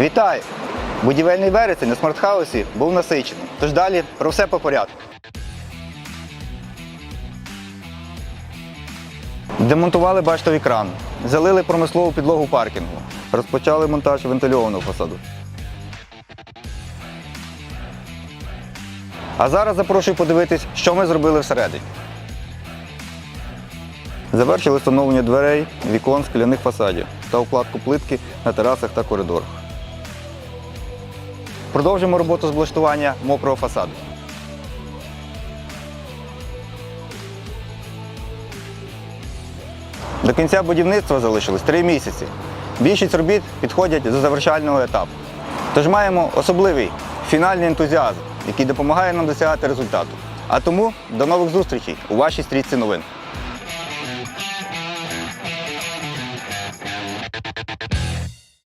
Вітаю! Будівельний вересень на смартхаусі був насичений. Тож далі про все по порядку. Демонтували баштовий кран, залили промислову підлогу паркінгу, розпочали монтаж вентильованого фасаду. А зараз запрошую подивитись, що ми зробили всередині. Завершили встановлення дверей, вікон, скляних фасадів та укладку плитки на терасах та коридорах. Продовжимо роботу з облаштування мокрого фасаду. До кінця будівництва залишилось 3 місяці. Більшість робіт підходять до завершального етапу. Тож маємо особливий фінальний ентузіазм, який допомагає нам досягати результату. А тому до нових зустрічей у вашій стрічці новин.